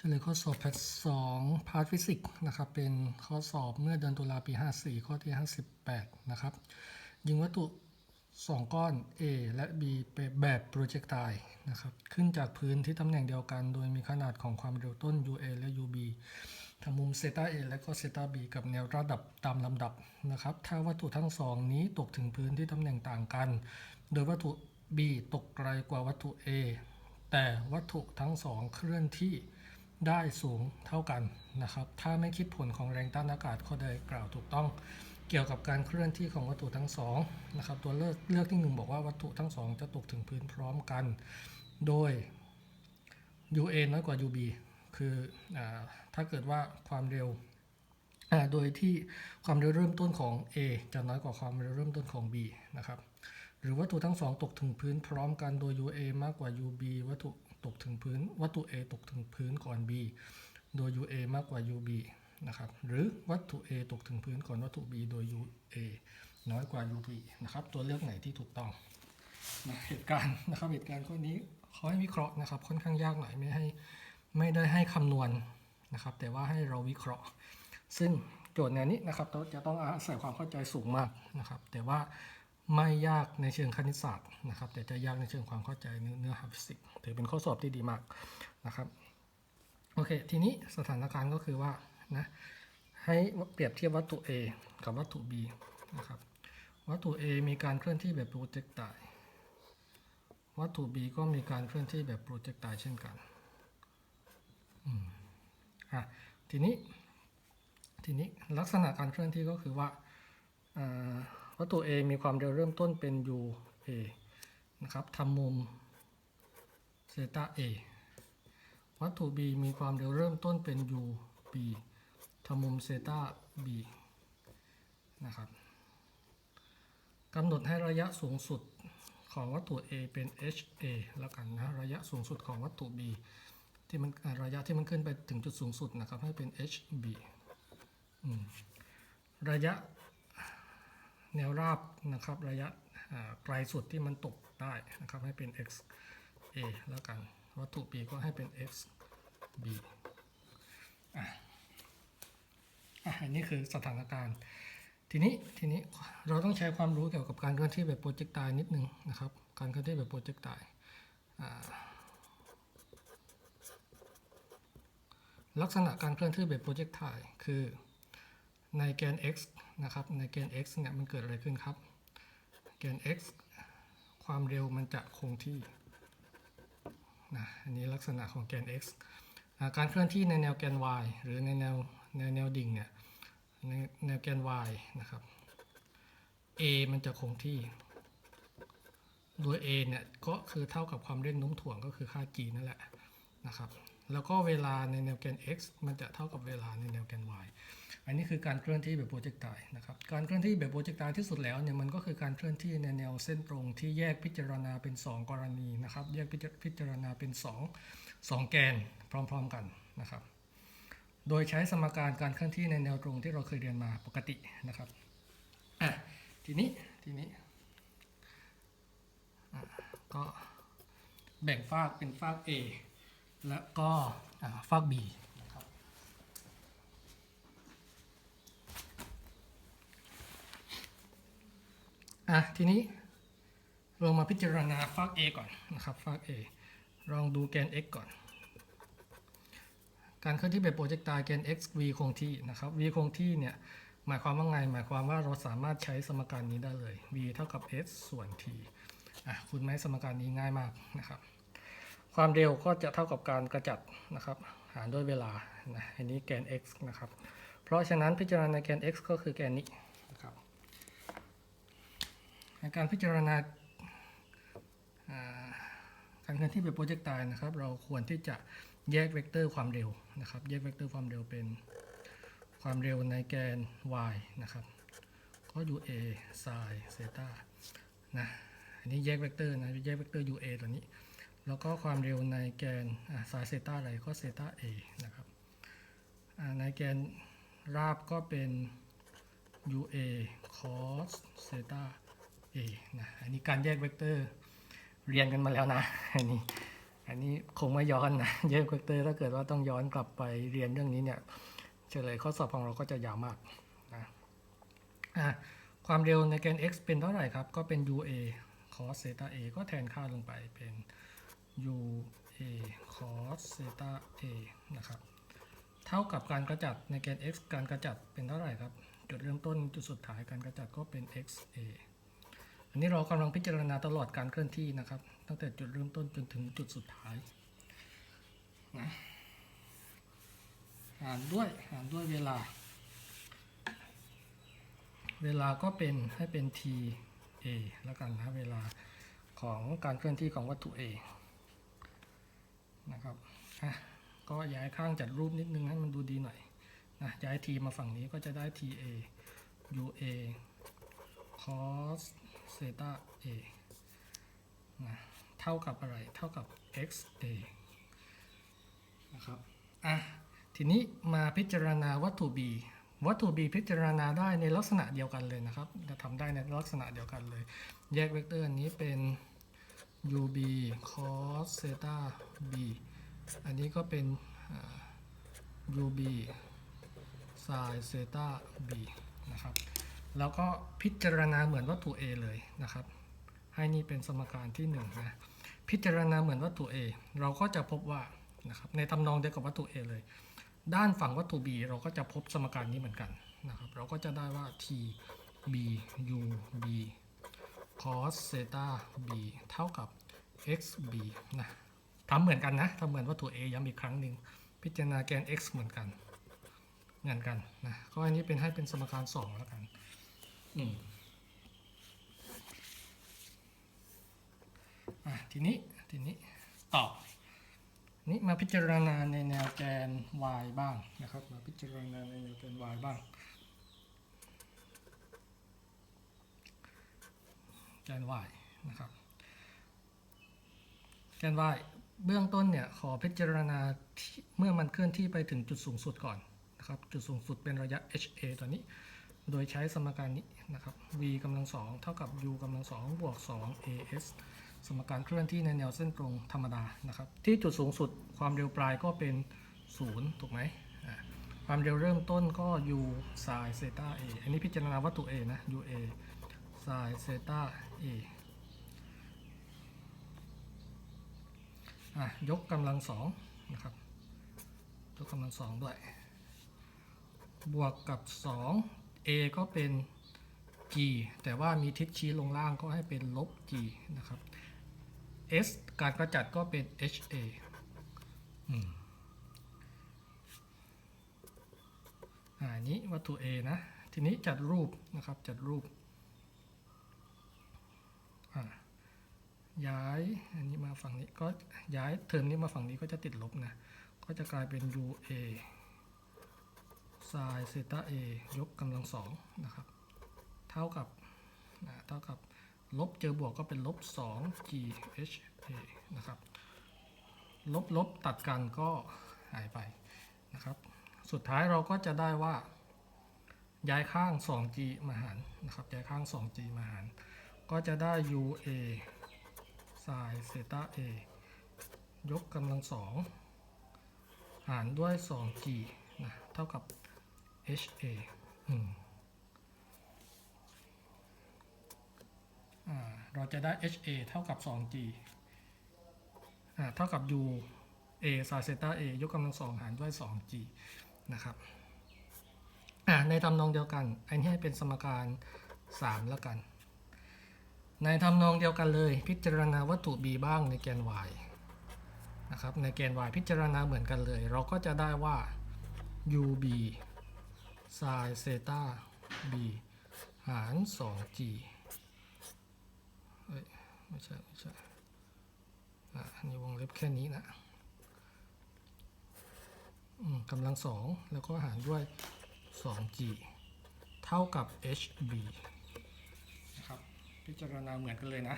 เฉลยข้อสอบแพทสองพาร์ทฟิสิกส์นะครับเป็นข้อสอบเมื่อเดือนตุลาปี 54 ข้อที่ 58 นะครับ ยิงวัตถุ 2 ก้อน A และ B เป็นแบบโปรเจกตายนะครับ ขึ้นจากพื้นที่ตำแหน่งเดียวกัน โดยมีขนาดของความเร็วต้น UA และ UB ทำมุมเซตา A และก็เซตา B กับแนวระดับตามลำดับนะครับ ถ้าวัตถุทั้งสองนี้ตกถึงพื้นที่ตำแหน่งต่างกัน โดยวัตถุ B ตกไกลกว่าวัตถุ A แต่วัตถุทั้งสองเคลื่อนที่ ได้สูงเท่ากันนะครับ ถ้าไม่คิดผลของแรงต้านอากาศข้อใดกล่าวถูกต้อง เกี่ยวกับการเคลื่อนที่ของวัตถุทั้งสองนะครับ ตัวเลือกเลือกที่หนึ่งบอกว่าวัตถุทั้งสองจะตกถึงพื้นพร้อมกัน โดย UA น้อยกว่า UB คืออถ้าเกิดว่าความเร็วโดยที่ความเร็วเริ่มต้นของ A จะน้อยกว่าความเร็วเริ่มต้นของ B นะครับ หรือวัตถุทั้งสองตกถึงพื้นพร้อมกันโดย UA มากกว่า UB วัตถุ ตกถึงพื้น วัตถุ A ตกถึงพื้นก่อน B โดย UA มากกว่า UB นะครับหรือวัตถุ A ตกถึงพื้นก่อนวัตถุ B โดย UA น้อยกว่า UB นะครับตัวเลือกไหนที่ถูกต้องนะเหตุการณ์นะครับเหตุการณ์ข้อนี้เขาให้วิเคราะห์นะครับค่อนข้างยากหน่อยไม่ให้ไม่ได้ให้คำนวณนะครับแต่ว่าให้เราวิเคราะห์ ซึ่งโจทย์แนวนี้นะครับเราจะต้องอาศัยความเข้าใจสูงมากนะครับแต่ว่าไม่ยากในเชิงคณิตศาสตร์นะครับแต่จะยากในเชิงความเข้าใจเนื้อเนื้อหาฟิสิกส์ ถือเป็นข้อสอบที่ดีมากนะครับโอเค ทีนี้สถานการณ์ก็คือว่านะให้เปรียบเทียบวัตถุ A กับวัตถุ B นะครับวัตถุ A มีการเคลื่อนที่แบบโปรเจกตายวัตถุ B ก็มีการเคลื่อนที่แบบโปรเจกตายเช่นกันอืมอะทีนี้ทีนี้ลักษณะการเคลื่อนที่ก็คือว่าวัตถุ A มีความเร็วเริ่มต้นเป็น u a นะครับทำมุม เซตา a วัตถุ B มีความเร็วเริ่มต้นเป็น u b ทำมุมเซตา b นะครับกำหนดให้ระยะสูงสุดของวัตถุ A เป็น h a แล้วกันนะระยะสูงสุดของวัตถุ B ที่มันระยะที่มันขึ้นไปถึงจุดสูงสุดนะครับให้เป็น h b ระยะแนวราบนะครับระยะไกลสุดที่มันตกได้นะครับให้เป็น x a แล้วกัน วัตถุ b ก็ให้เป็น x b อะอันนี้คือสถานการณ์ ทีนี้ทีนี้เราต้องใช้ความรู้เกี่ยวกับการเคลื่อนที่แบบโปรเจกต์ตายนิดนึงนะครับ การเคลื่อนที่แบบโปรเจกต์ตายลักษณะการเคลื่อนที่แบบโปรเจกตายคือในแกน x นะครับ ในแกน x เนี่ยมันเกิดอะไรขึ้นครับ แกน x ความเร็วมันจะคงที่ นะอันนี้ลักษณะของแกน x การเคลื่อนที่ในแนวแกน y หรือในแนวในแนวดิ่งเนี่ยในแนวแกน y นะครับ a มันจะคงที่ โดย a เนี่ยก็คือเท่ากับความเร่งโน้มถ่วงก็คือค่า g นั่นแหละนะครับ แล้วก็เวลาในแนวแกน x มันจะเท่ากับเวลาในแนวแกน y อันนี้คือการเคลื่อนที่แบบโปรเจกตายนะครับ การเคลื่อนที่แบบโปรเจกตายที่สุดแล้วเนี่ยมันก็คือการเคลื่อนที่ในแนวเส้นตรงที่แยกพิจารณาเป็น 2 กรณีนะครับ แยกพิจารพิจารณาเป็น 2 2 แกนพร้อมๆกันนะครับ โดยใช้สมการการเคลื่อนที่ในแนวตรงที่เราเคยเรียนมาปกตินะครับอะทีนี้ทีนี้ก็แบ่งฟากเป็นฟาก A แล้วก็อ่าฟาก B นะครับ อะทีนี้เรามาพิจารณาฟาก A ก่อนนะครับฟาก A ลองดูแกน x ก่อน การเคลื่อนที่แบบโปรเจกตายแกน x v คงที่นะครับ v คงที่เนี่ยหมายความว่าไง หมายความว่าเราสามารถใช้สมการนี้ได้เลย v เท่ากับ s ส่วน t อะคุณไหมสมการนี้ง่ายมากนะครับ ความเร็วก็จะเท่ากับการกระจัดนะครับ หารด้วยเวลานะอันนี้แกน x นะครับ เพราะฉะนั้นพิจารณาแกน x ก็คือแกนนี้ ในการพิจารณาการเคลื่อนที่แบบโปรเจกต์ตายนะครับ เราควรที่จะแยกเวกเตอร์ความเร็วนะครับ แยกเวกเตอร์ความเร็วเป็นความเร็วในแกน y นะครับ ก็ u a sin เซตานะ อันนี้แยกเวกเตอร์นะ แยกเวกเตอร์ u a ตัวนี้ แล้วก็ความเร็วในแกนสายเซตาอะไร ก็เซตา a นะครับ ในแกนราบก็เป็น UA cos เซตา A นะอันนี้การแยกเวกเตอร์เรียนกันมาแล้วนะอันนี้อันนี้คงไม่ย้อนนะเยอะเวกเตอร์ถ้าเกิดว่าต้องย้อนกลับไปเรียนเรื่องนี้เนี่ยเฉลยข้อสอบของเราก็จะยาวมากนะอะความเร็วในแกน x เป็นเท่าไหร่ครับ ก็เป็น ua cos theta a ก็แทนค่าลงไปเป็น ua cos theta a นะครับเท่ากับการกระจัดในแกน x การกระจัดเป็นเท่าไหร่ครับ จุดเริ่มต้นจุดสุดท้ายการกระจัดก็เป็น xa อันนี้เรากำลังพิจารณาตลอดการเคลื่อนที่นะครับ ตั้งแต่จุดเริ่มต้นจนถึงจุดสุดท้ายนะหารด้วยหารด้วยเวลา เวลาก็เป็นให้เป็น t a แล้วกันนะเวลาของการเคลื่อนที่ของวัตถุ a นะครับอะก็ย้ายข้างจัดรูปนิดนึงให้มันดูดีหน่อยนะย้าย t มาฝั่งนี้ก็จะได้ t a u a cos theta a นะเท่ากับอะไรเท่ากับ x a นะครับอะทีนี้มาพิจารณาวัตถุ b วัตถุ b พิจารณาได้ในลักษณะเดียวกันเลยนะครับจะทำได้ในลักษณะเดียวกันเลย แยกเวกเตอร์อันนี้เป็น ub cos theta b อันนี้ก็เป็น ub sin theta b นะครับ แล้วก็พิจารณาเหมือนวัตถุ A เลยนะครับ ให้นี่เป็นสมการที่1นงนะพิจารณาเหมือนวัตถุ A เราก็จะพบว่านะครับในทำนองเดียวกับวัตถุ A เลย ด้านฝั่งวัตถุ B เราก็จะพบสมการนี้เหมือนกันนะครับเราก็จะได้ว่า t b u b cos theta b เท่ากับ x b นะทำเหมือนกันนะทำเหมือนวัตถุ A ย้ำอีกครั้งหนึ่งพิจารณาแกน x เหมือนกัน เหมือนกันนะก็อันนี้เป็นให้เป็นสมการ 2 แล้วกัน ทีนี้ทีนี้ต่อ นี่มาพิจารณาในแนวแกน y บ้างนะครับ มาพิจารณาในแนวแกน y บ้าง แกน y นะครับแกน y เบื้องต้นเนี่ยขอพิจารณาเมื่อมันเคลื่อนที่ไปถึงจุดสูงสุดก่อนนะครับ จุดสูงสุดเป็นระยะ ha ตัวนี้ โดยใช้สมการนี้ นะครับ v กำลังสองเท่ากับ u กำลังสองบวก 2 as สมการเคลื่อนที่ในแนวเส้นตรงธรรมดานะครับ ที่จุดสูงสุดความเร็วปลายก็เป็น 0 ถูกไหมความเร็วเริ่มต้นก็ u sin theta a อันนี้พิจารณาวัตถุ a นะ u a sin theta a อะยกกำลังสองนะครับยกกำลังสองด้วย บวกกับ 2 a ก็เป็น g แต่ว่ามีทิศชี้ลงล่างก็ให้เป็นลบ g นะครับ s การกระจัดก็เป็น ha อืมอันนี้วัตถุ a นะ ทีนี้จัดรูปนะครับ จัดรูป ย้าย อันนี้มาฝั่งนี้ก็ย้ายเทอมนี้มาฝั่งนี้ก็จะติดลบนะ ก็จะกลายเป็น ua sin theta a ยกกำลังสองนะครับ ท่ากับเท่ากับลบเจอบวกก็เป็นลบ 2 GHA นะครับ ลบลบตัดกันก็หายไปนะครับ สุดท้ายเราก็จะได้ว่า ย้ายข้าง 2G มาหารนะครับ ย้ายข้าง 2G มาหาร ก็จะได้ UA สายเซต้า A ยกกำลังสองหารด้วย 2G นะ เท่ากับ HA 1 เราจะได้ HA เท่ากับ 2G เท่ากับ U A sin theta A ยกกำลังสองหารด้วย 2G นะครับในทำนองเดียวกัน อันนี้ให้เป็นสมการ 3 แล้วกัน ในทำนองเดียวกันเลย พิจารณาวัตถุ B บ้างในแกน y นะครับ ในแกน y พิจารณาเหมือนกันเลย เราก็จะได้ว่า UB sin theta B หาร 2G ไม่ใช่ไม่ใช่อะอันนี้วงเล็บแค่นี้นะอืมกำลังสองแล้วก็หารด้วย 2g เท่ากับ hb นะครับ พิจารณาเหมือนกันเลยนะ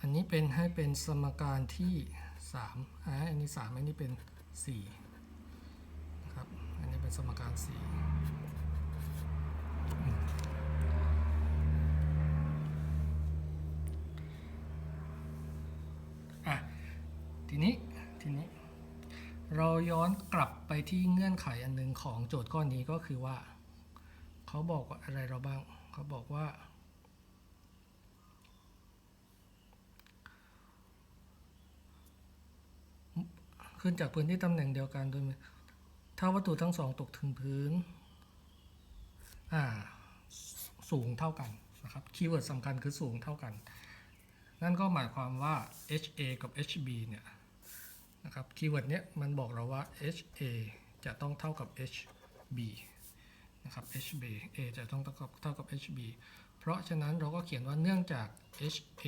อันนี้เป็นให้เป็นสมการที่3อันนี้ 3 อันนี้เป็น4นะครับ อันนี้เป็นสมการ 4 อ ทีนี้ทีนี้ เราย้อนกลับไปที่เงื่อนไขอันหนึ่งของโจทย์ข้อนี้ก็คือว่า เขาบอกว่าอะไรเราบ้าง เขาบอกว่า ขึ้นจากพื้นที่ตำแหน่งเดียวกันโดยถ้าวัตถุทั้งสองตกถึงพื้น อ่า สูงเท่ากันนะครับ คีย์เวิร์ดสำคัญคือสูงเท่ากัน นั่นก็หมายความว่า HA กับ HB เนี่ย นะครับคีย์เวิร์ดเนี้ยมันบอกเราว่า HA จะต้องเท่ากับ HB นะครับ HB A จะต้องเท่ากับเท่ากับ HB เพราะฉะนั้นเราก็เขียนว่าเนื่องจาก HA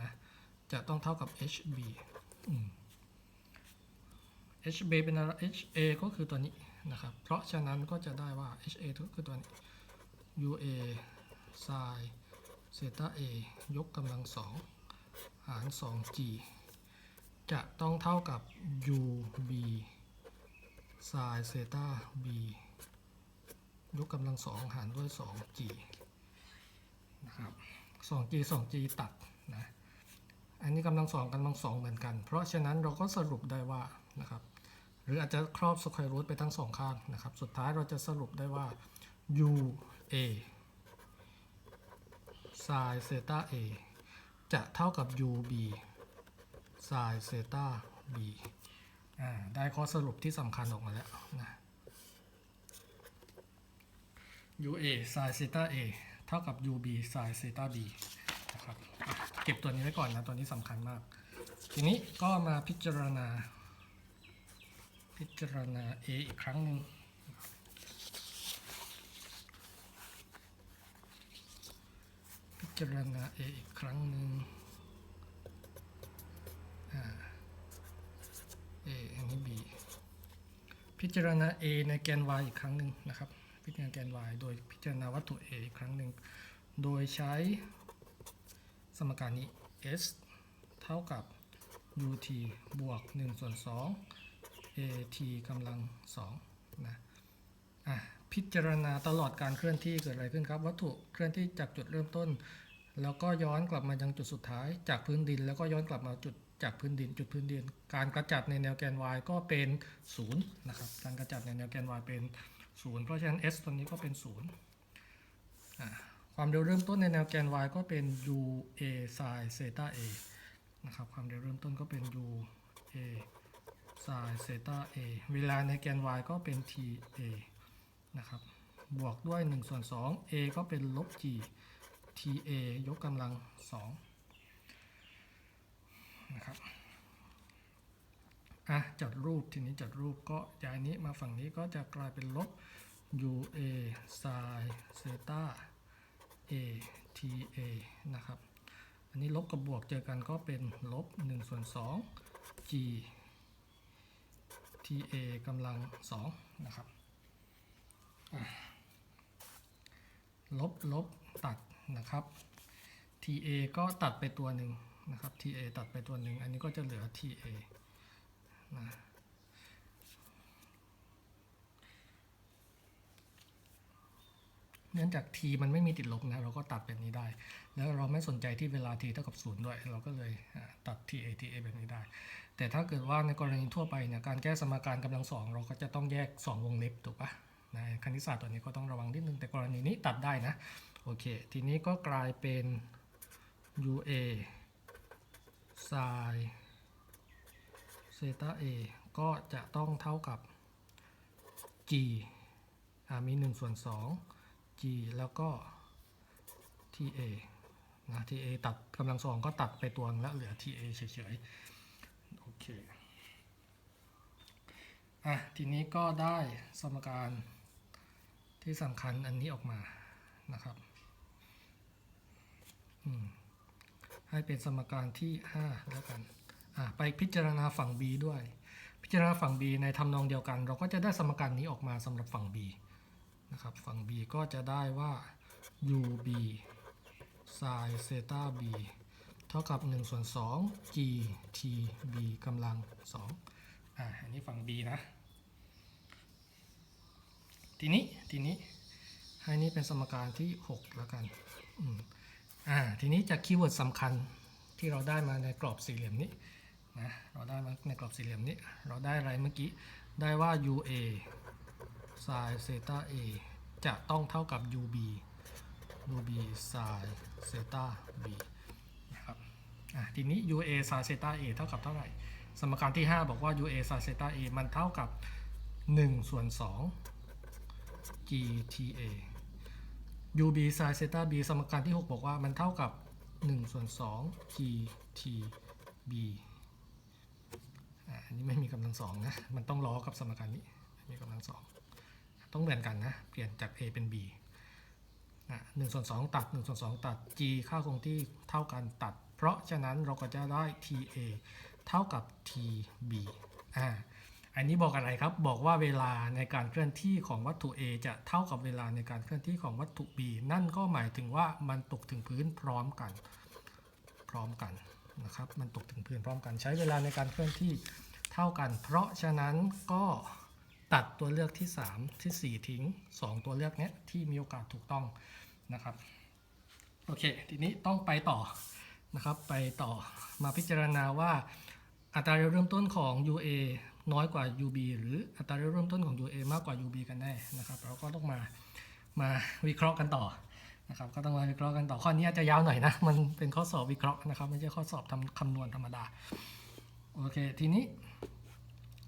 นะจะต้องเท่ากับ HB HB เป็นอะไร HA ก็คือตัวนี้นะครับ เพราะฉะนั้นก็จะได้ว่า HA ก็คือตัวนี้ UA sin เซตา A ยกกำลังสองหาร 2G จะต้องเท่ากับ UB sin เซตา B ยกกำลังสองหารด้วย 2G นะครับ 2G 2G ตัดนะอันนี้กำลังสองกำลังสองเหมือนกัน เพราะฉะนั้นเราก็สรุปได้ว่านะครับหรืออาจจะครอบสแควร์รูทไปทั้งสองข้างนะครับ สุดท้ายเราจะสรุปได้ว่า UA sin เซตา A จะเท่ากับ u b UB sin เซต้า B อ่าได้ข้อสรุปที่สำคัญออกมาแล้วนะ UA sin เซต้า A เท่ากับ UB sin เซต้า B นะครับเก็บตัวนี้ไว้ก่อนนะ ตัวนี้สำคัญมาก ทีนี้ก็มาพิจารณา พิจารณา A อีกครั้งหนึ่งพิจารณา A อีกครั้งหนึ่ง A อันนี้ B พิจารณา A ในแกน y อีกครั้งหนึ่งนะครับ พิจารณาแกน y โดยพิจารณาวัตถุ A อีกครั้งหนึ่ง โดยใช้สมการนี้ S เท่ากับ ut บวก1ส่วน2 at กำลัง2นะอะพิจารณาตลอดการเคลื่อนที่เกิดอะไรขึ้นครับ วัตถุเคลื่อนที่จากจุดเริ่มต้น แล้วก็ย้อนกลับมายังจุดสุดท้าย จากพื้นดิน แล้วก็ย้อนกลับมาจุด จากพื้นดินจุดพื้นดิน การกระจัดในแนวแกน y ก็เป็น0นะครับการกระจัดในแนวแกน y เป็น0เพราะฉะนั้น s ตัวนี้ก็เป็น0ความเร็วเริ่มต้นในแนวแกน y ก็เป็น u a sin เซตา a นะครับความเร็วเริ่มต้นก็เป็น u a sin เซตา a เวลาในแกน y ก็เป็น t a นะครับบวกด้วย1ส่วน2 a ก็เป็นลบ g t a ยกกำลัง2 นะครับอะจัดรูปทีนี้จัดรูปก็ย้ายนี้มาฝั่งนี้ก็จะกลายเป็นลบ u a sin เซตา a t a นะครับ อันนี้ลบกับบวกเจอกันก็เป็นลบ1ส่วน2 g t a กำลัง2นะครับลบลบตัดนะครับ ta ก็ตัดไปตัวหนึ่ง นะครับ ta ตัดไปตัวหนึ่ง อันนี้ก็จะเหลือ ta นะเนื่องจาก t มันไม่มีติดลบนะ เราก็ตัดแบบนี้ได้ แล้วเราไม่สนใจที่เวลา t เท่ากับ 0 ด้วย เราก็เลยตัด ta ta แบบนี้ได้ แต่ถ้าเกิดว่าในกรณีทั่วไปเนี่ยการแก้สมการกำลังสองเราก็จะต้องแยก 2 วงเล็บถูกปะในคณิตศาสตร์ตัวนี้ก็ต้องระวังนิดนึงแต่กรณีนี้ตัดได้นะ โอเค ทีนี้ก็กลายเป็น u a ua sin เซตา a ก็จะต้องเท่ากับ g มี 1 ส่วน 2 g แล้วก็ ta นะ ta ตัดกำลังสองก็ตัดไปตัวนึงแล้วเหลือ ta เฉยๆ โอเค อะ ทีนี้ก็ได้สมการที่สำคัญอันนี้ออกมานะครับ อืม ให้เป็นสมการที่ 5 แล้วกันอะไปพิจารณาฝั่ง b ด้วย พิจารณาฝั่ง b ในทำนองเดียวกัน เราก็จะได้สมการนี้ออกมาสำหรับฝั่ง b นะครับฝั่ง b ก็จะได้ว่า ub sin เซตา b เท่ากับ1ส่วน2 g t b กำลัง2อะอันนี้ฝั่ง b นะ ทีนี้ทีนี้ให้นี่เป็นสมการที่ 6 แล้วกันอืม อ่าทีนี้จากคีย์เวิร์ดสำคัญที่เราได้มาในกรอบสี่เหลี่ยมนี้นะเราได้มาในกรอบสี่เหลี่ยมนี้ เราได้อะไรเมื่อกี้ ได้ว่า UA sin theta A จะต้องเท่ากับ UB UB sin theta B นะครับอะทีนี้ UA sin theta A เท่ากับเท่าไหร่ สมการที่ 5 บอกว่า UA sin theta A มันเท่ากับ1ส่วน2 GTA UB sin theta B สมการที่ 6 บอกว่ามันเท่ากับ 1 ส่วน2 GTB อันนี้ไม่มีกำลังสองนะ มันต้องล้อกับสมการนี้ไม่มีกำลังสองต้องเหมือนกันนะ เปลี่ยนจาก A เป็น B หนึ่งส่วนสองตัดหนึ่งส่วนสองตัด G ค่าคงที่เท่ากันตัด เพราะฉะนั้นเราก็จะได้ TA เท่ากับ TB อ่า อันนี้บอกอะไรครับ บอกว่าเวลาในการเคลื่อนที่ของวัตถุ A จะเท่ากับเวลาในการเคลื่อนที่ของวัตถุ B นั่นก็หมายถึงว่ามันตกถึงพื้นพร้อมกัน พร้อมกันนะครับ มันตกถึงพื้นพร้อมกัน ใช้เวลาในการเคลื่อนที่เท่ากัน เพราะฉะนั้นก็ตัดตัวเลือกที่ 3 ทีสี่4 ทิ้ง 2 ตัวเลือกเนี้ยที่มีโอกาสถูกต้องนะครับ โอเค ทีนี้ต้องไปต่อนะครับ ไปต่อมาพิจารณาว่าอัตราเริ่มต้นของ UA น้อยกว่า UB หรืออัตราเริ่มต้นของ UA มากกว่า UB กันแน่นะครับเราก็ต้องมามาวิเคราะห์กันต่อนะครับก็ต้องมาวิเคราะห์กันต่อข้อนี้อาจจะยาวหน่อยนะมันเป็นข้อสอบวิเคราะห์นะครับไม่ใช่ข้อสอบทำคำนวณธรรมดาโอเคทีนี้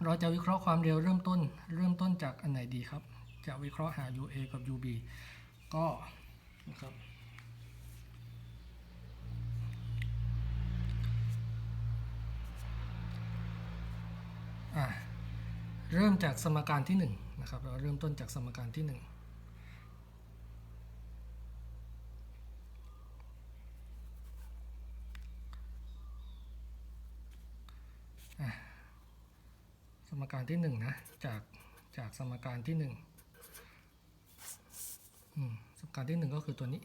เราจะวิเคราะห์ความเร็วเริ่มต้น เริ่มต้นจากอันไหนดีครับ จะวิเคราะห์หา UA กับ UB ก็นะครับ เริ่มจากสมการที่1นะครับเราเริ่มต้นจากสมการที่1อะสมการที่1นะจากจากสมการที่1อืมสมการที่1ก็คือตัวนี้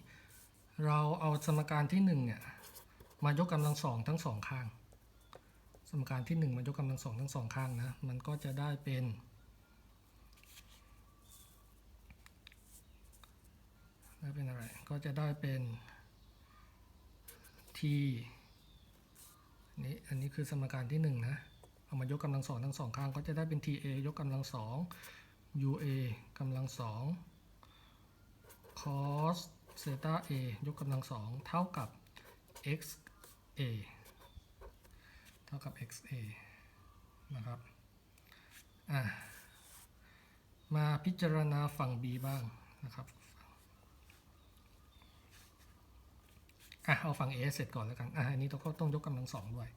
เราเอาสมการที่1เนี่ยมายกกำลังสองทั้งสองข้าง สมการที่1มันยกกำลังสองทั้งสองข้างนะ มันก็จะได้เป็นได้เป็นอะไร ก็จะได้เป็น t นี่อันนี้คือสมการที่ 1 นะ เอามายกกำลังสองทั้งสองข้าง ก็จะได้เป็น ta ยกกำลังสอง ua กำลังสอง cos theta a ยกกำลังสองเท่ากับ xa เท่ากับ xa นะครับอะมาพิจารณาฝั่ง b บ้างนะครับอะเอาฝั่ง a เสร็จก่อนแล้วกันอะอันนี้ต้องต้องยกกำลังสองด้วย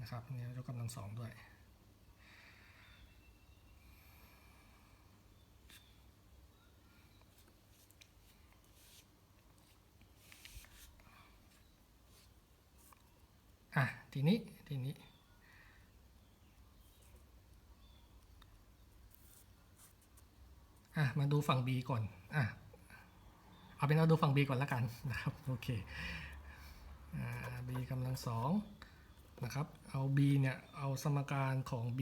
นะครับอันนี่ยกกำลังสองด้วย อะทีนี้ทีนี้ อะมาดูฝั่ง B ก่อน อะเอาเป็นเราดูฝั่ง B ก่อนแล้วกันนะครับโอเคอ่า B กำลังสองนะครับ เอา B เนี่ย เอาสมการของ B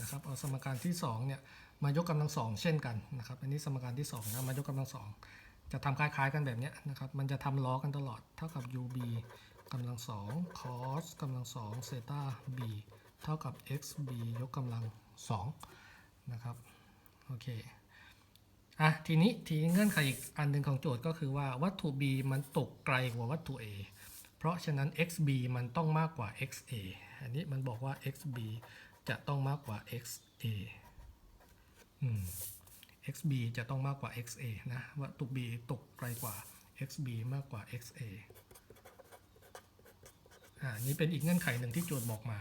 นะครับ เอาสมการที่2เนี่ย มายกกำลังสองเช่นกันนะครับ อันนี้สมการที่2นะ มายกกำลังสอง จะทำคล้ายๆกันแบบเนี้ยนะครับ มันจะทำล้อกันตลอด เท่ากับ UB กำลังสอง cos กำลังสองเซตา b เท่ากับ xb ยกกำลังสองนะครับ โอเค อะ ทีนี้ ทีเงื่อนไขอีกอันหนึ่งของโจทย์ก็คือว่าวัตถุ b มันตกไกลกว่าวัตถุ a เพราะฉะนั้น xb มันต้องมากกว่า xa อันนี้มันบอกว่า xb จะต้องมากกว่า xa อืม xb จะต้องมากกว่า xa นะวัตถุ b ตกไกลกว่า xb มากกว่า xa อ่านี่เป็นอีกเงื่อนไขหนึ่งที่โจทย์บอกมา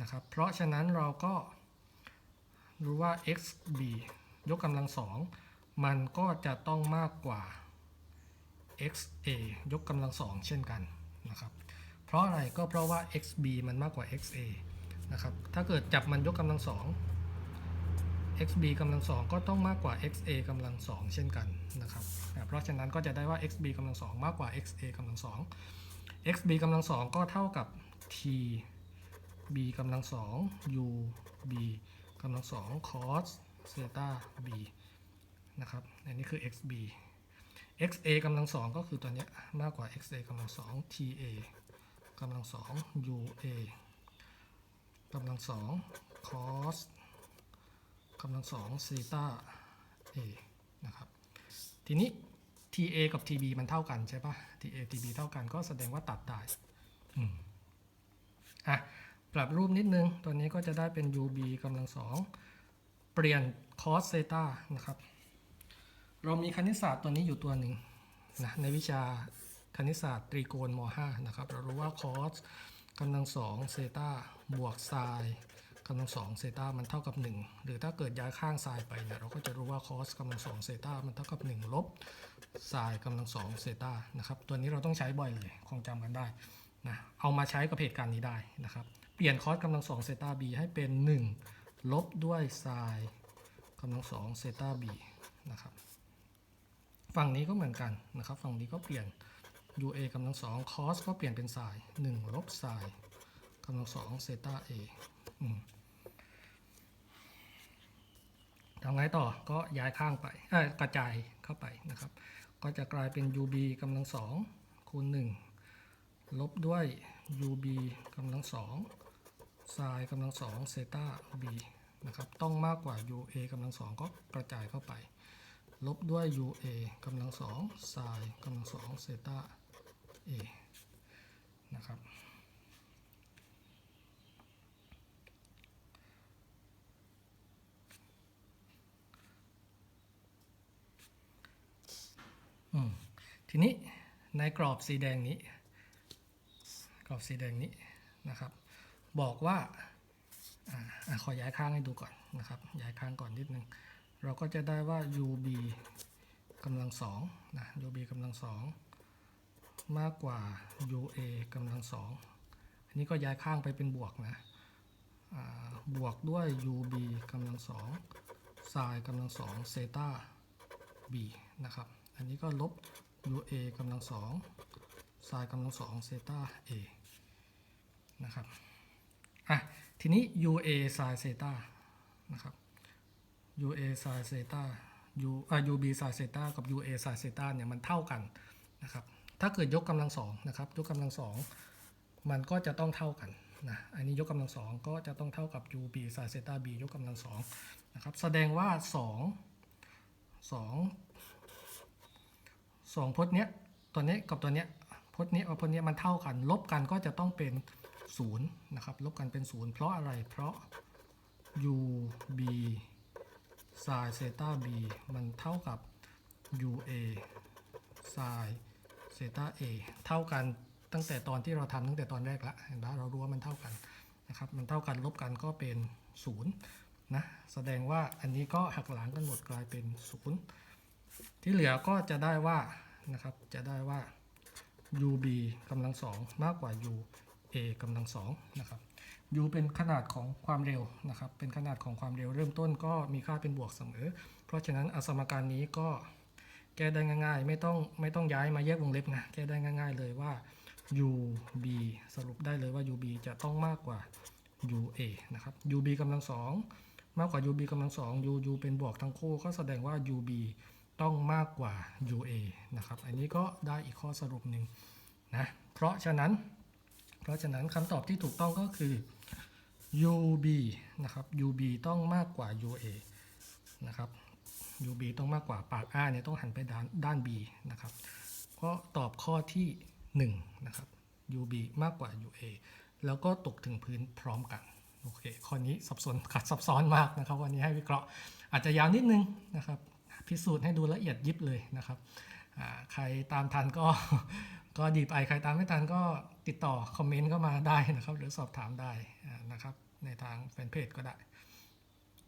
นะครับ เพราะฉะนั้นเราก็รู้ว่า xb ยกกำลังสองมันก็จะต้องมากกว่า xa ยกกำลังสองเช่นกันนะครับ เพราะอะไรก็เพราะว่า xb มันมากกว่า xa นะครับ ถ้าเกิดจับมันยกกำลังสอง xb กำลังสองก็ต้องมากกว่า xa กำลังสองเช่นกันนะครับ เพราะฉะนั้นก็จะได้ว่า xb กำลังสองมากกว่า xa กำลังสอง xb กำลังสองก็เท่ากับ t b กำลังสอง u b กำลังสอง cos เซต้า b นะครับ อันนี้คือ xb xa กำลังสองก็คือตัวเนี้ยมากกว่า xa กำลังสอง ta กำลังสอง ua กำลังสอง cos กำลังสองซีตา a นะครับ ทีนี้ ta กับ tb มันเท่ากันใช่ปะ ta tb เท่ากันก็แสดงว่าตัดได้อืมอะ ปรับรูปนิดนึง ตัวนี้ก็จะได้เป็น ub กำลังสองเปลี่ยน cos เซตานะครับ เรามีคณิตศาสตร์ตัวนี้อยู่ตัวหนึ่งนะในวิชาคณิตศาสตร์ตรีโกณม .5 นะครับ เรารู้ว่า cos กำลังสองเซตาบวกไซน์ กำลังสองเซตามันเท่ากับ 1 หรือถ้าเกิดย้ายข้างไซน์ไปเนี่ยเราก็จะรู้ว่า cos กำลังสองเซตามันเท่ากับ 1 ลบไซน์กำลังสองเซตานะครับตัวนี้เราต้องใช้บ่อยเลยคงจำกันได้นะเอามาใช้กับเหตุการณ์นี้ได้นะครับเปลี่ยน cos กำลังสองเซตา b ให้เป็น 1 ลบด้วยไซน์กำลังสองเซตา b นะครับฝั่งนี้ก็เหมือนกันนะครับ ฝั่งนี้ก็เปลี่ยน UA กำลังสอง cos ก็เปลี่ยนเป็น sin 1ลบ sin กำลังสองเซตา A ทำไงต่อก็ย้ายข้างไปกระจายเข้าไปนะครับ ก็จะกลายเป็น UB กำลังสองคูณ1ลบด้วย UB กำลังสอง sin กำลังสองเซต้า B นะครับ ต้องมากกว่า UA กำลังสองก็กระจายเข้าไป ลบด้วย UA กำลังสอง sin กำลังสองเซต้า A นะครับ ทีนี้ในกรอบสีแดงนี้ กรอบสีแดงนี้นะครับ บอกว่าออขอย้ายข้างให้ดูก่อนนะครับ ย้ายข้างก่อนนิดนึง เราก็จะได้ว่า UB กำลังสองนะ UB กำลังสองมากกว่า UA กำลังสองอันนี้ก็ย้ายข้างไปเป็นบวกนะบวกด้วย UB กำลังสองไซน์กำลังสองเซตา B นะครับ อันนี้ก็ลบ UA กำลังสองไซน์กำลังสองเซตา A นะครับ อะ ทีนี้ UA ไซน์เซตานะครับ UA ไซน์เซตา U อ่า UB ไซน์เซตากับ UA ไซน์เซตาเนี่ยมันเท่ากันนะครับ ถ้าเกิดยกกำลังสองนะครับ ยกกำลังสองมันก็จะต้องเท่ากันนะ อันนี้ยกกำลังสองก็จะต้องเท่ากับ UB ไซน์เซตา B ยกกำลังสองนะครับ แสดงว่าสอง สองพจน์เนี้ยตัวเนี้ยกับตัวเนี้ยพจน์นี้กับพจน์เนี้ยมันเท่ากัน ลบกันก็จะต้องเป็นศูนย์นะครับ ลบกันเป็นศูนย์เพราะอะไร เพราะ UB ไซน์เซตา B มันเท่ากับ UA ไซน์เซตา A เท่ากันตั้งแต่ตอนที่เราทำตั้งแต่ตอนแรกละเห็นไหมเรารู้ว่ามันเท่ากันนะครับ มันเท่ากันลบกันก็เป็นศูนย์นะ แสดงว่าอันนี้ก็หักหลังกันหมดกลายเป็นศูนย์ที่เหลือก็จะได้ว่า นะครับ จะได้ว่า UB กำลังสองมากกว่า UA กำลังสองนะครับ U เป็นขนาดของความเร็วนะครับ เป็นขนาดของความเร็วเริ่มต้นก็มีค่าเป็นบวกเสมอ เพราะฉะนั้นอสมการนี้ก็แก้ได้ง่าย ๆ ไม่ต้องไม่ต้องย้ายมาแยกวงเล็บนะ แก้ได้ง่าย ๆ เลยว่า UB สรุปได้เลยว่า UB จะต้องมากกว่า UA นะครับ UB กำลังสองมากกว่า UB กำลังสอง U U เป็นบวกทั้งคู่ก็แสดงว่า UB ต้องมากกว่า UA นะครับ อันนี้ก็ได้อีกข้อสรุปหนึ่งนะ เพราะฉะนั้น เพราะฉะนั้นคำตอบที่ถูกต้องก็คือ UB นะครับ UB ต้องมากกว่า UA นะครับ UB ต้องมากกว่าปาก R เนี่ยต้องหันไปด้านด้าน B นะครับ ก็ตอบข้อที่1นะครับ UB มากกว่า UA แล้วก็ตกถึงพื้นพร้อมกันโอเคข้อนี้สับสนขัดซับซ้อนมากนะครับ วันนี้ให้วิเคราะห์อาจจะยาวนิดนึงนะครับ พิสูจน์ให้ดูละเอียดยิบเลยนะครับใครตามทันก็ก็ดีไปใครตามไม่ทันก็ติดต่อคอมเมนต์เข้ามาได้นะครับ หรือสอบถามได้นะครับในทางแฟนเพจก็ได้